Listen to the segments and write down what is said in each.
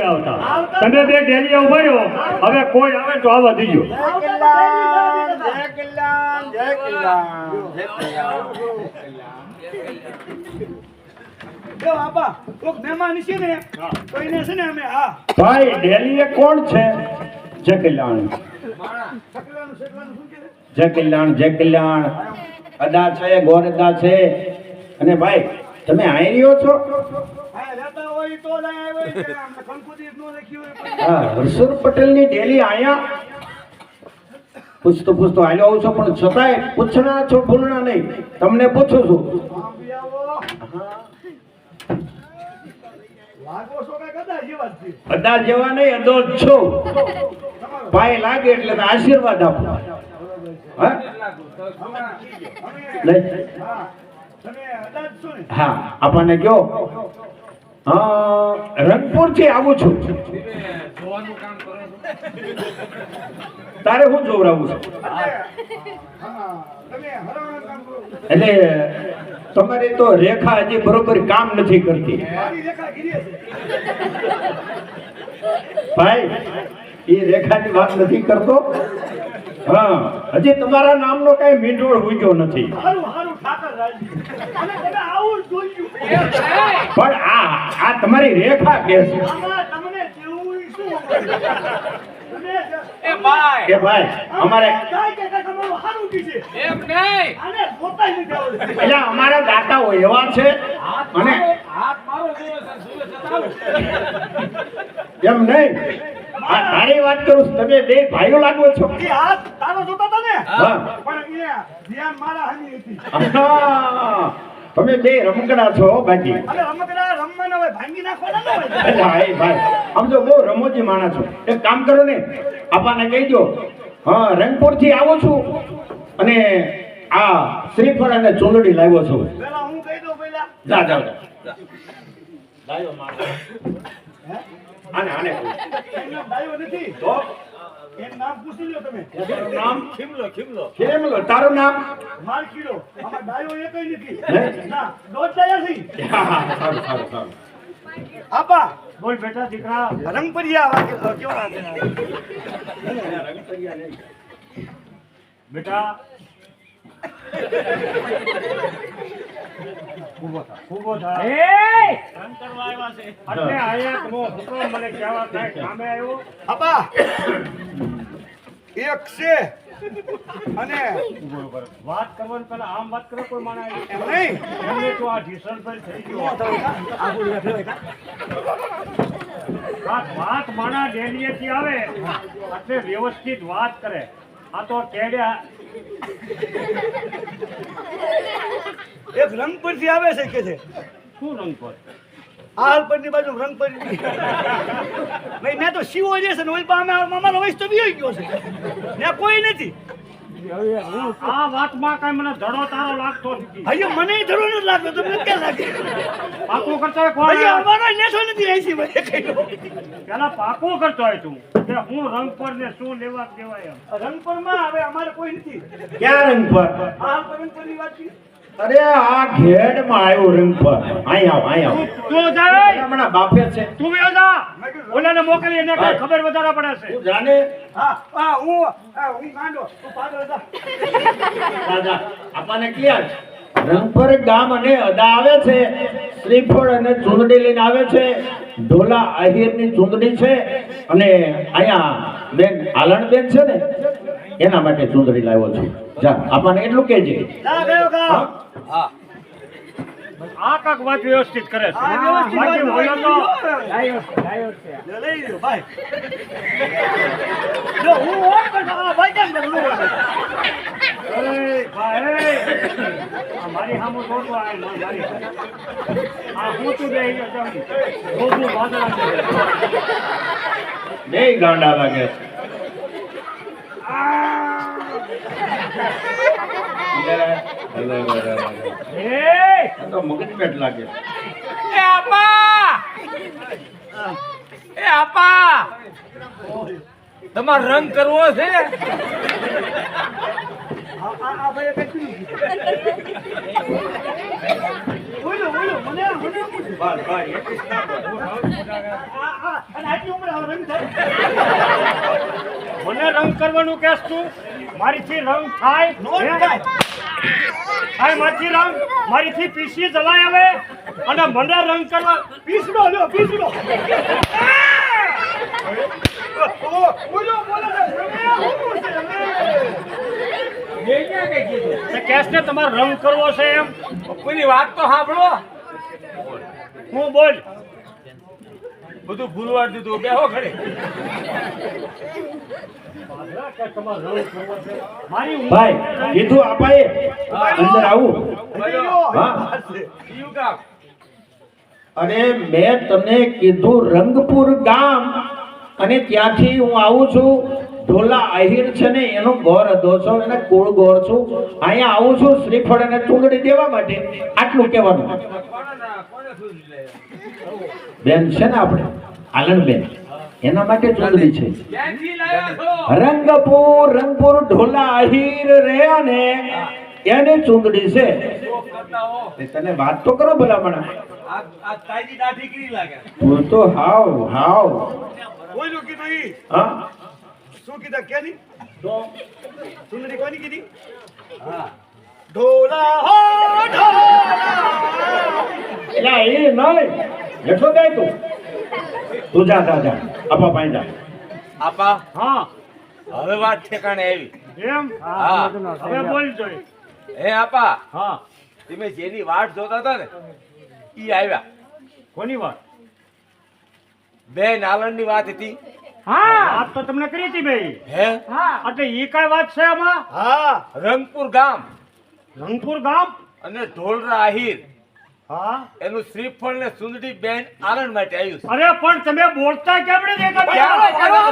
આવતા. તમે બે ડેલી ઊભા રહ્યો. હવે કોઈ આવે તો આવવા દીજો ભાઈ ડેલી એ કોણ છે? જય કલ્યાણ. જય કલ્યાણ જય કલ્યાણ. અદા છે ગોર છે. અને ભાઈ તમે અહીં રહ્યો છો? હોય તો જ લખ્યું હા હર્ષદ પટેલની ડેલી અહીંયા પૂછતો પૂછતો હાલ્યો આવું છું? પણ છતાંય પૂછના છો ભૂલના નહીં. તમને પૂછું છું. આમ બી આવો લાગો છો કે કદા જેવા અદા જેવા નહીં અદો છો. ભાઈ લાગે એટલે તો આશીર્વાદ આપો. હા? આપણને કયો રંગપુરથી આવું છું. તારે હું જોવરાવું છું? એટલે તમારી તો રેખા હજી બરોબર કામ નથી કરતી. ભાઈ, એ રેખાની વાત નથી કરતો. હા હજી તમારા નામનો કઈ મીંડોળ ઉગ્યો નથી. પણ આ આ તમારી રેખા કે છે? આમાં તમને જેવું શું? તમે એ ભાઈ. કે ભાઈ અમારે કાંઈ કે કાંઈ તમારું હારું કી છે? એમ નહીં. આને જોતાય નથી આવડતું. એટલે અમારા દાતાઓ એવા છે અને હાથ મારો જોયો છે સુરે સતાવું એમ નહીં. આ તારી વાત કરું છું. તમે બે ભાઈઓ લાગો છો. કે આ તારો જોતા હતા ને? પણ એ ધ્યાન મારા હાની હતી. તમે બે રમકડા છો બાકી. અને રમકડા રમવાના હોય ભાંગી નાખવાના ન હોય. એટલે ભાઈ આમ તો બહુ રમોજી માણસ છો. એક કામ કરો ને આપણને કહી દો. હા રંગપુરથી આવો છું અને આ શ્રીફળ અને ચૂંદડી લાવ્યો છું. પેલા હું કહી દઉં પેલા જા જા. એનું નામ ડાયો નથી. તો? એનું નામ પૂછી લ્યો તમે. નામ? ખીમલો ખીમલો. ખીમલો. તારું નામ? માર કીડો આમાં ડાયો એકય નથી? ના દોડ ડાયા છે. સારું સારું સારું. આપા. બોલ બેટા દીકરા રંગપરિયા વાગે કેવા રંગપરિયા બેટા ઊભો થા એટલે આયા મો હુકમ મને કહેવા થાય કામે આવ્યો અપા એક છે. અને વાત કરવાની પહેલા આમ વાત કરો કોઈ માણસ એમ નહીં. એમને તો આ ઢીસણ પર થઈ ગયો વાત વાત માણા ડેલીએથી આવે, એટલે વ્યવસ્થિત વાત કરે. આ તો કેડ્યા. એક રંગપરથી આવે છે કે છે? શું રંગ પર? આ હાલપરની બાજુ રંગપરી ભાઈ મેં તો શિવો જે છે ને ઓલ પાસે અમારો વૈશ તો બી ગયો છે. ત્યાં કોઈ નથી. આ વાતમાં કઈ મને ધડો તારો લાગતો નથી. હૈયો મને જરૂર નથી લાગતો તમને ક્યાં લાગે? પાકું કરતો હોય કોણ? અમારો નથી એસી પેલા પાકો કરતો હોય તું કે હું રંગ પર ને શું લેવા દેવાય એમ. રંગપરમાં હવે અમારે કોઈ નથી. ક્યાં રંગ પર? આ હાલપરની વાત છે. અરે આ ઘેડમાં આવ્યો રંગ પર અહીંયા અહીંયા તું જાય હમણાં બાપે છે. તું વ્યો જા! ઓલાને મોકલી એને કઈ ખબર વધારે પડે છે. તું જાને. હા આ હું હું ગાંડો. તું પાડો જા. રાજા આપણને ક્લિયર રંગપર ગામ અને અદા આવે છે. શ્રીફળ અને ચૂંદડી લઈને આવે છે. ઢોલા આહિરની ચૂંદડી છે. અને અહીંયા બેન આલણ બેન છે ને એના માટે ચૂંદડી લાવ્યો છું. જા આપણને એટલું કહેજે. હા. આ કાક વાત વ્યવસ્થિત કરે છે. તો લે લઈ લ્યો ભાઈ. જો હું આ ભાઈ કેમ અરે ભાઈ. આ મારી સામે જોતો આ મારી આ હું તું બે ગોબુ વાદળા છે. બે ગાંડા લાગે છે. એ આપા એ આપા તમારે રંગ કરવો છે મને મને રંગ કરવાનું કેસ તું? મારીથી રંગ થાય? થાય. થાય રંગ? મારીથી પીસી જલાય આવે અને મને રંગ કરવા પીસડો લ્યો, પીસડો. કેસ ને તમારે રંગ કરવો છે એમ. કોઈની વાત તો સાંભળો. હું બોલ. બધું ભૂલવા દીધું. બેહો ઘરે. મારી ભાઈ કીધું આપાએ. અંદર આવું. અને મેં તમને કીધું રંગપુર ગામ અને ત્યાંથી હું આવું છું. ઢોલા આહિર છે ને એનો ગોર હતો છો એને કુળ ગોર છું. અહીંયા આવું છું શ્રીફળ અને ચૂંદડી દેવા માટે. આટલું કહેવાનું. કોને ના- કોને સુધી લે બેન છે ને આપણે? આલણબેન. એના માટે ચૂંટણી છે. રંગપુર રંગપુર ઢોલા આહીર રે અને એને ચૂંટણી છે. તને વાત તો કરો કરી લાગે તું તો હાવ હાવ. શું કીધા કોની કીધી હા? ઢોલા ઢોલા એ નહીં. હેઠો જાય તું. તું જા જા જા. આપા પાસે જા. આપા? હા. હવે વાત ઠેકાણે આવી. એમ? હા. હવે બોલ જોઈ. હે આપા? હા. તમે જેની વાટ જોતા હતા ને ઈ આવ્યા. કોની વાત બે નાલંદની વાત હતી. હા વાત તો તમને કરી હતી ભાઈ હે? હા. એટલે ઈ કઈ વાત છે આમાં? હા રંગપુર ગામ. રંગપુર ગામ? અને ઢોલરા આહિર. હા? એનું શ્રીફળ ને સુંદરી બેન આનંદ માટે આવ્યું છે. અરે પણ તમે બોલતા કેમ? પણ તમે.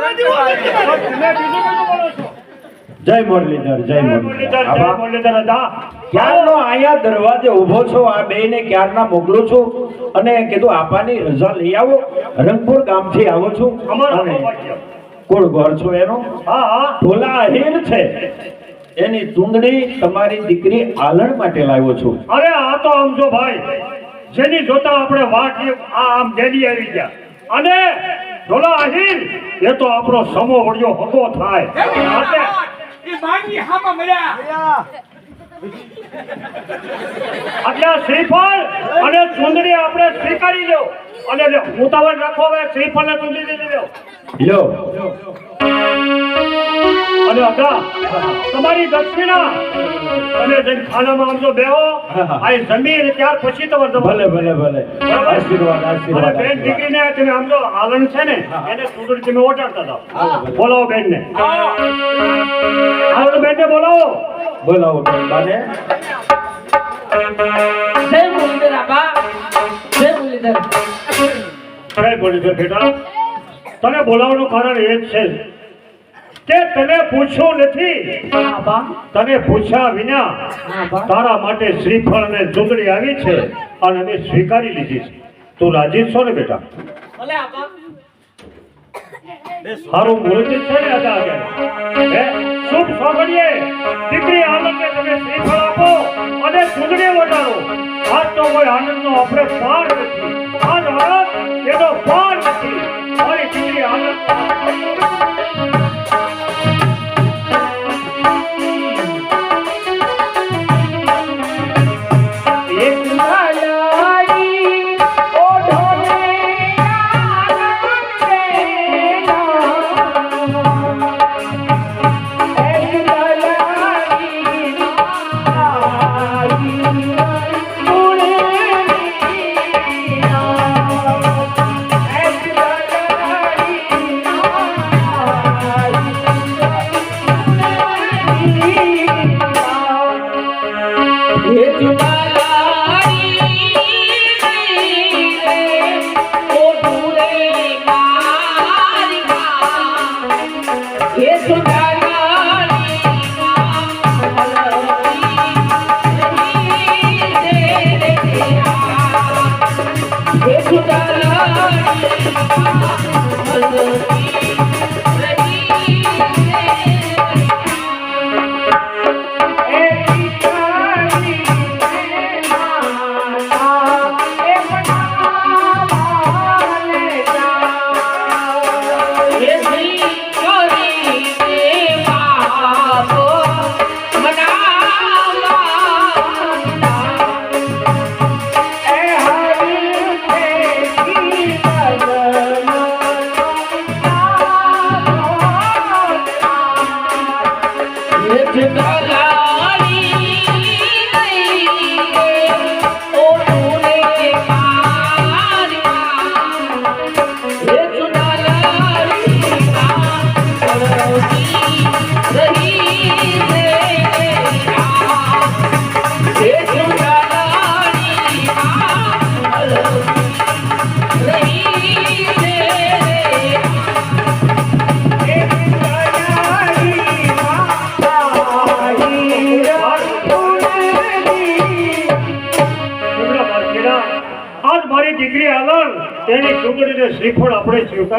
બીજું બધું બોલો છો? જય મુરલીધર જય મુરલીધર. જય મુરલીધર હતા. ક્યારનો અહીંયા દરવાજે ઊભો છો આ બેયને ક્યારના મોકલું છું? અને કીધું આપાની રજા લઈ આવો રંગપુર ગામથી આવો છું. અમારો. કુળ ઘર છો એનો? હા હા. ઢોલા અહીર છે. એની ચૂંદડી તમારી દીકરી આલણ માટે લાવ્યો છું. અરે આ તો આમ જો ભાઈ જેની જોતા આપણે વાટ આ આમ જેની આવી ગયા. અને ઢોલા આહિર એ તો આપણો સમો વળ્યો હગો થાય. એ માનવી હામાં મળ્યા. એટલે શ્રીફળ અને ચૂંદડી આપણે સ્વીકારી લો અને ઉતાવળ રાખો હવે શ્રીફળ ને ચુંદડી લઈ લો અને અગા તમારી દક્ષિણા. તમે જઈને ખાનામાં આવજો બેહો આ જમીન ત્યાર પછી તમારે. ભલે ભલે ભલે. આશીર્વાદ આશીર્વાદ બેન. દીકરીને તમે આમ જો આલણ છે ને એને ચૂંટણી તમે ઓટાડતા જાઓ બોલાવો બેન ને આલણ બેન ને બોલાવો. બોલાવો બેન બાને. જય મુરલીધર આપા જય મુરલીધર. જય મુરલીધર બેટા. તને બોલાવવાનું કારણ એ જ છે કે તને પૂછ્યું નથી. તને પૂછ્યા વિના તારા માટે શ્રીફળ અને ચૂંટણી આવી છે અને અમે સ્વીકારી લીધી છે. તું રાજી છો ને બેટા? સારું મુહૂર્ત છે ને આગળ. શુભ સોગડીએ. દીકરી આનંદને તમે શ્રીફળ આપો અને ચૂંદડી વટાડો આજ તો કોઈ આનંદનો આપણે પાર નથી. આજ આનંદ એનો પાર નથી. મારી દીકરી આનંદ એક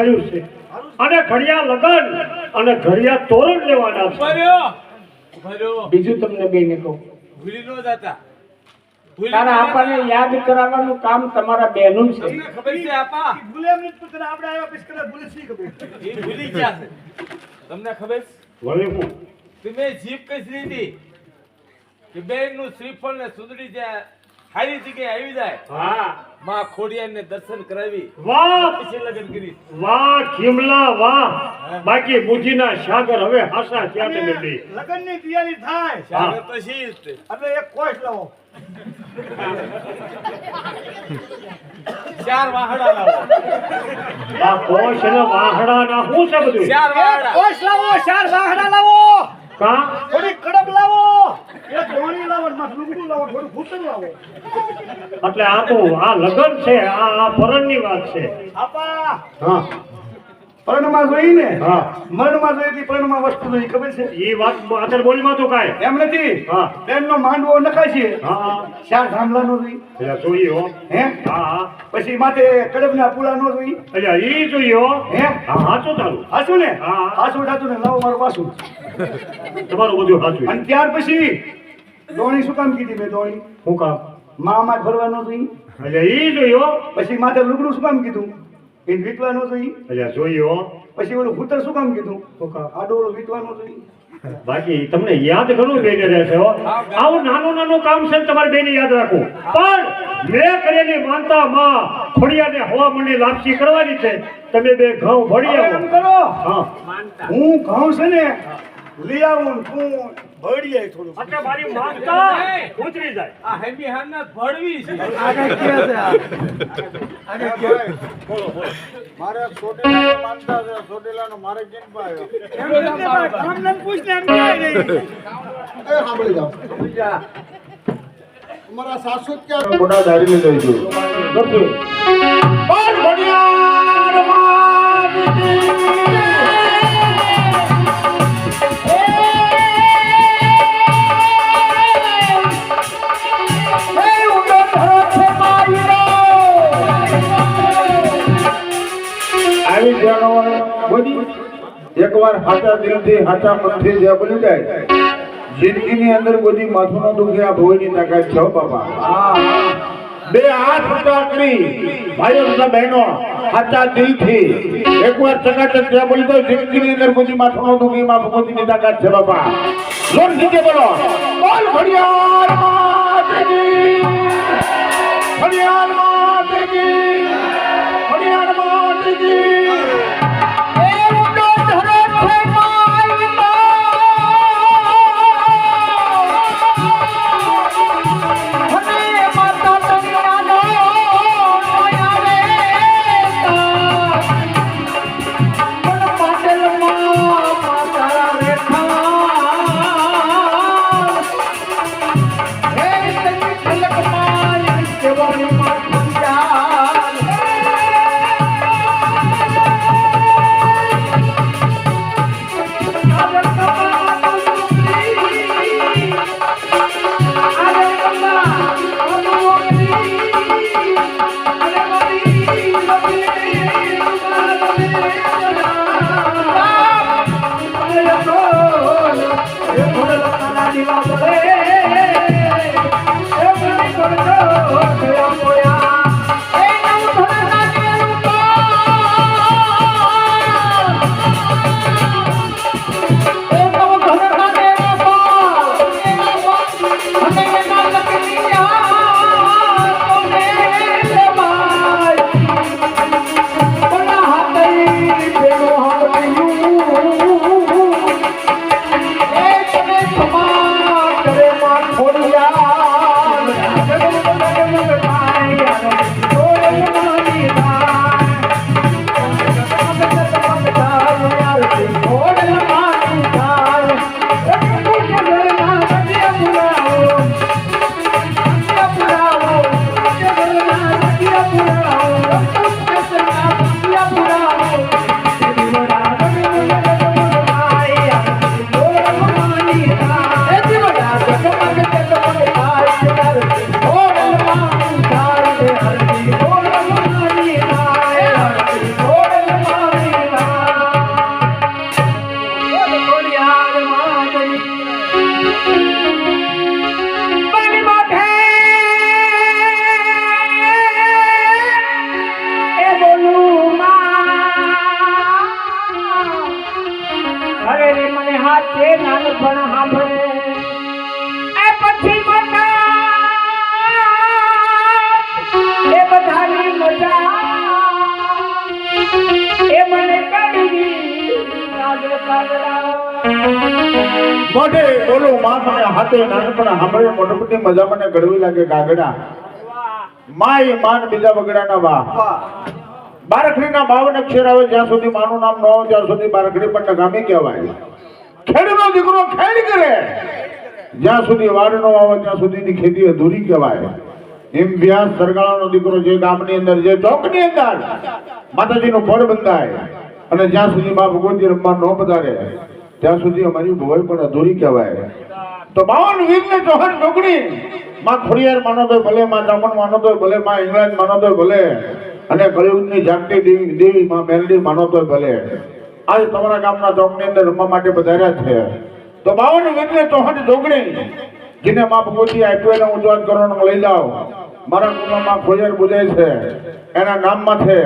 આપણે છે. અને ઘડિયા લગન અને ઘડિયા તોરણ લેવાના છે. બીજું તમને બેને કહું. ભૂલી ન જતા. ભૂલી તારા ન આપાને યાદ કરાવવાનું કામ તમારા બહેનું છે. તમને ખબર છે આપા? ભૂલે એમ આપણે આવ્યા પછી કદાચ ભૂલે શી ખબર. એ ભૂલી ગયા છે. તમને ખબર છે? વળી હું? તમે જીભ કઈ લીધી કે બેનનું શ્રીફળ ને સુધરી જે સારી જગ્યાએ આવી જાય. હા. માં ખોડિયાર ને દર્શન કરાવી. વાહ! પછી લગ્ન કરી વાહ ખીમલા વાહ! બાકી મુજીના સાગર હવે હાસા ક્યાં તમે બે. લગ્નની તૈયારી થાય. સાગર તો શી જ એટલે એક કોશ લાવો. ચાર વાહડા લાવો. આ કોશ ને વાહડા ના હું છે બધું? ચાર વાહડા. કોશ લાવો ચાર વાહડા લાવો. કા? થોડી કડબ લાવો. એક ધોણી લાવો લુગડું લાવો થોડું ફૂટર લાવો. એટલે આ તો આ લગન છે આ આ પરણની વાત છે. આપા. હા. પરણમાં જોઈ ને હા. મરણમાં જોઈ હતી પરણમાં વસ્તુ જોઈ ખબર છે? એ વાત અત્યારે બોલીમાં તો કાય એમ નથી. હા. બેનનો માંડવો નખાય છે. હા થાંભલા ધામલાનો જોઈ. એટલે હો. હે? હા હા. પછી માથે કડબના પુલાનો જોઈ. એટલે જોઈએ હો. હે? હા હાચું તારું. હાચું ને? હા. હાસુ ડાતું ને લાવો મારું પાછું તમારું બધું હાચું અને ત્યાર પછી દોણી શું કામ કીધી મેં દોણી? શું કામ? મા માં ફરવાનો જોઈ. એટલે એ જોયો પછી માથે લુગડું શું કામ કીધું? એ વીટવાનો જોઈ એટલે જોયો પછી ઓલું ફૂટર શું કામ કીધું? તો આડો ઓલો વીટવાનો જોઈ બાકી તમને યાદ ઘણું બેને રહેશે આવું નાનું નાનું કામ છે ને તમારે બેને યાદ રાખવું. પણ મેં કરેલી માનતા માં ખોડિયાને હવા મંડી લાપસી કરવાની છે. તમે બે ઘઉં ભળી આવો. કરો. હા. હું ઘઉં છે ને લઈ આવું તું ભળી થોડું એટલે મારી માનતા ઉતરી જાય. આ હેમી હારના ભળવી છે. મારે છે ચોટીલાનો મારે કેમ પાયો એમ કામ નામ પૂછ એમ કહેવાય એ સાંભળી જાઓ. અમારા સાસુ ક્યાં? મોટા દાડી લઈ આવી એકવાર હાચા દિલથી હાચા મનથી જે બોલી જાય જિંદગીની અંદર બધી માથું ન દુખે આ ભોયની તાકાત છે હો બાપા બે હાથ ઊંચા કરી ભાઈઓ તથા બહેનો હાચા દિલથી એકવાર ચકાચક જે બોલી તો જિંદગીની અંદર બધી માથું ન દુખે એમાં ભગવતીની તાકાત છે બાપા જોર નીચે બોલો બોલ ઘડિયાળ માતની ઘડિયાળ નાનપણ સાંભળે મોટપટી મજા મને ગળવી લાગે ગાગડા. માય માન બીજા બગડાના વાહ બારખડીના બાવન અક્ષર આવે જ્યાં સુધી માનું નામ ન આવે ત્યાં સુધી બારખડી પણ નગામી કહેવાય. ખેડનો દીકરો ખેડ કરે. જ્યાં સુધી વાર ન આવે, ત્યાં સુધીની ખેતી અધૂરી કહેવાય. એમ વ્યાસ સરગાળાનો દીકરો જે ગામની અંદર, જે ચોકની અંદર માતાજીનું ફળ બંધાય અને જ્યાં સુધી મા ગોદી રમવા ન પધારે, ત્યાં સુધી અમારી ભવાઈ પણ અધૂરી કહેવાય. તો બાવન વીરને ચોહન ડોગરી માં ખોડિયાર માનો તો ભલે, માં ચામણ માનો તો ભલે, માં ઇંગ્લેન્ડ માનો તો ભલે, અને કળિયુગની જાગતી દેવી દેવી માં મેલડી માનો તો ભલે. આજે તમારા ગામના ચોકની અંદર રમવા માટે પધાર્યા છે. તો બાવન વીરને ચોહન ડોગરી જેને માં ભગવતી આપ્યો એને ઉજવાન કરવાનું લઈ જાઓ. મારા કુટુંબમાં ખોડિયાર બોલે છે. એના નામમાં છે.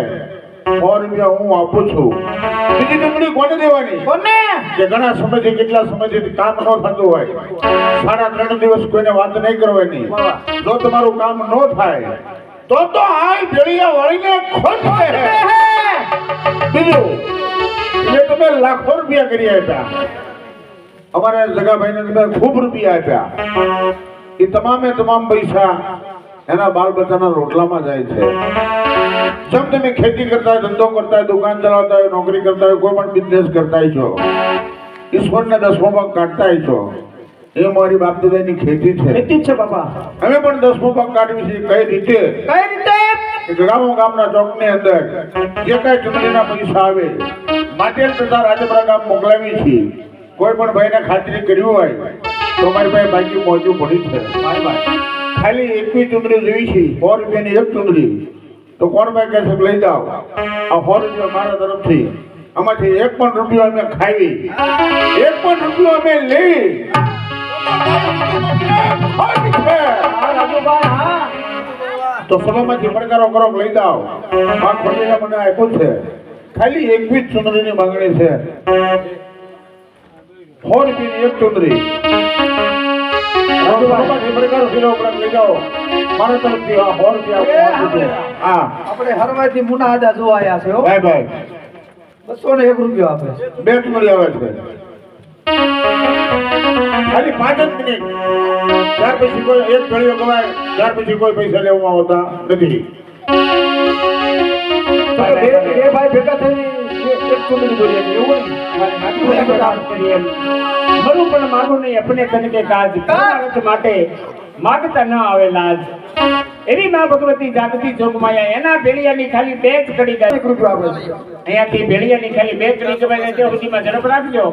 સો રૂપિયા હું આપું છું. બીજી ડુંગળી કોને દેવાની? કોને? કે ઘણા સમયથી કેટલા સમયથી કામ ન થતું હોય. સાડા ત્રણ દિવસ કોઈને વાત નહીં કરવાની. જો તમારું કામ ન થાય તો તો આ ભેળિયા વાળીને ખોટ બીજું એટલે તમે લાખો રૂપિયા કરી આપ્યા અમારા જગાભાઈને તમે ખૂબ રૂપિયા આપ્યા. એ તમામે તમામ પૈસા એના બાળ બચ્ચાના રોટલામાં જાય છે. જેમ તમે ખેતી કરતા હોય ધંધો કરતા હોય દુકાન ચલાવતા હોય નોકરી કરતા હોય કોઈ પણ બિઝનેસ કરતા હોય છો ઈશ્વરને દસમો ભાગ કાઢતા હોય છો એ મારી બાપ દાદાની ખેતી છે. ખેતી છે બાપા. અમે પણ દસમો ભાગ કાઢવી છે કઈ રીતે? કઈ રીતે? ગામો ગામના ચોકની અંદર જે કાંઈ ચૂંટણીના પૈસા આવે માટે તથા રાજપરા ગામ મોકલાવી છીએ. કોઈ પણ ભાઈને ખાતરી કરવી હોય તો મારી પાસે બાકી મોજું પડી છે. ખાલી એકવી ચૂંટણી જોઈ છે, સો રૂપિયાની એક ચૂંટણી તો કોણ ભાઈ કહે છે લઈ જાઓ. આ સો રૂપિયા મારા તરફથી. આમાંથી એક પણ રૂપિયો અમે ખાવી એક પણ રૂપિયો અમે લઈ. તો સભામાંથી પડકારો કરો લઈ જાઓ. આ ખોડીને મને આપ્યું છે. ખાલી એકવીસ ચુંદડીની માંગણી છે. સો રૂપિયાની એક ચુંદડી. મારા તરફથી આ સો રૂપિયા હા આપણે હરવાથી મુના આદા જોવા આવ્યા છે હો. ભાઈ ભાઈ. બસો ને એક રૂપિયો આપે બે આવે છે. ખાલી પાંચ જ મિનિટ. ત્યાર પછી કોઈ એક ઘડીઓ કવાય ત્યાર પછી કોઈ પૈસા લેવામાં આવતા નથી. એક ચૂંટણી બોલીએ એવું હોય ને? મરું પણ નહીં અપને કાજ માટે માગતા ન આવે લાજ એવી માં ભગવતી જાગતી જોગમાયા એના ભેળિયાની ખાલી બે જ કડી ગાય. અહીંયાથી ભેળિયાની ખાલી બે કડી ગવાય ત્યાં સુધીમાં ઝડપ રાખજો.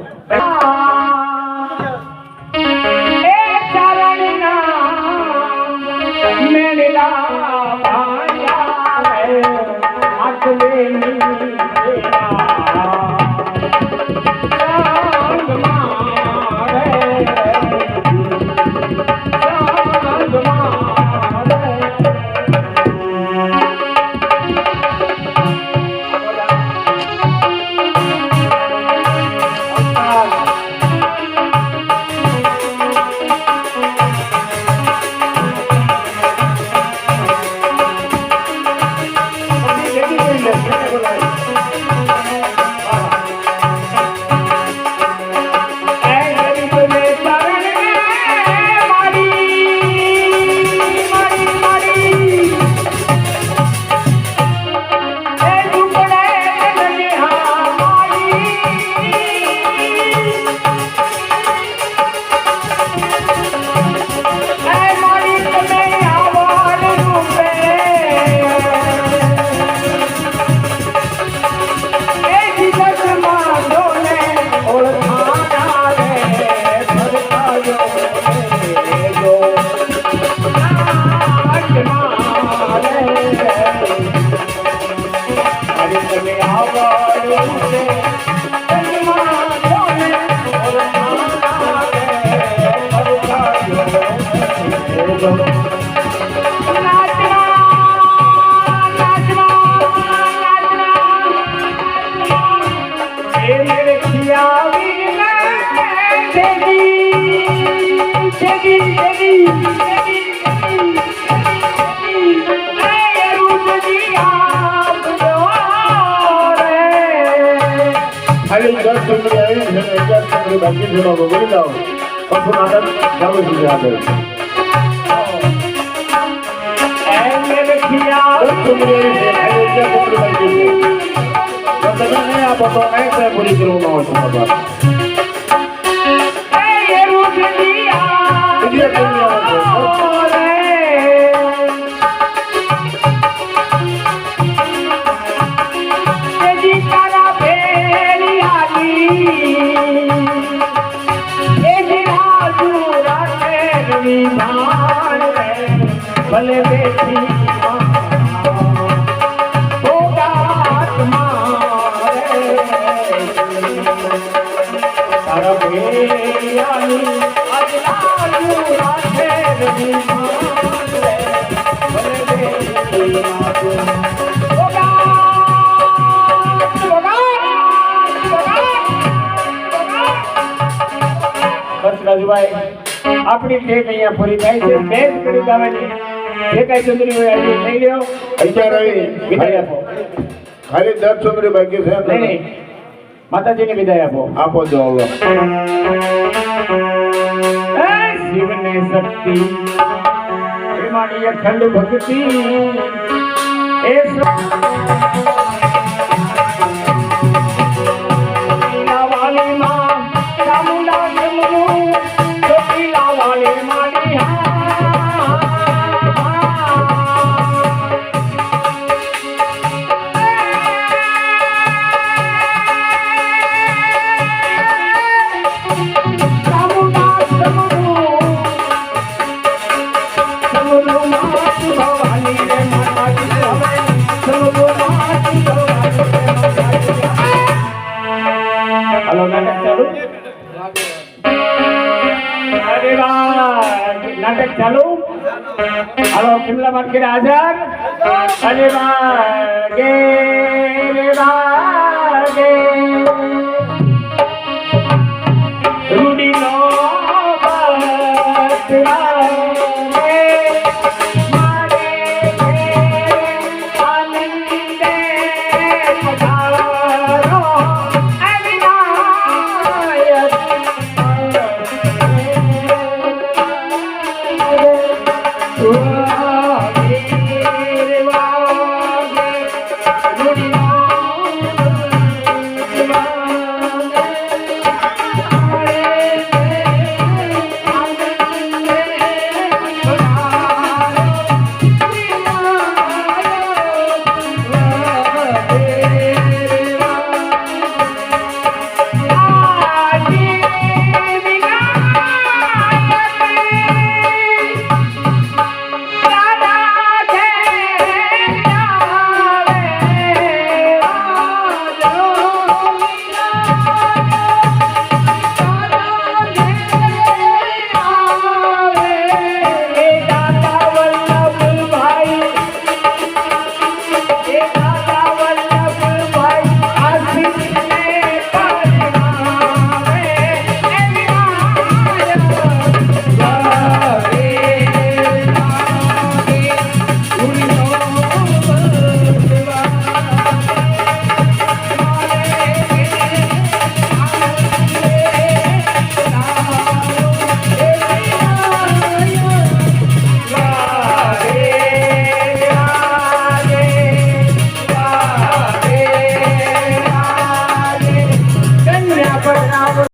છે બાબુ બોલી જાઓ પછી નાટક ચાલુ રાજુભાઈ આપણી ટેક અહીંયા પૂરી થાય છે. બે જ કરી ગાવાની જે કઈ ચંદ્રી હોય આજે લઈ લ્યો અત્યારે વિદાય આપો. ખાલી દસ ચંદ્રી બાકી છે. નહીં નહીં. માતાજીને વિદાય આપો. આપો જો શિવને શક્તિ. પ્રેમાની અખંડ ભક્તિ. એ માર્કેટ હાજર રે વાહ.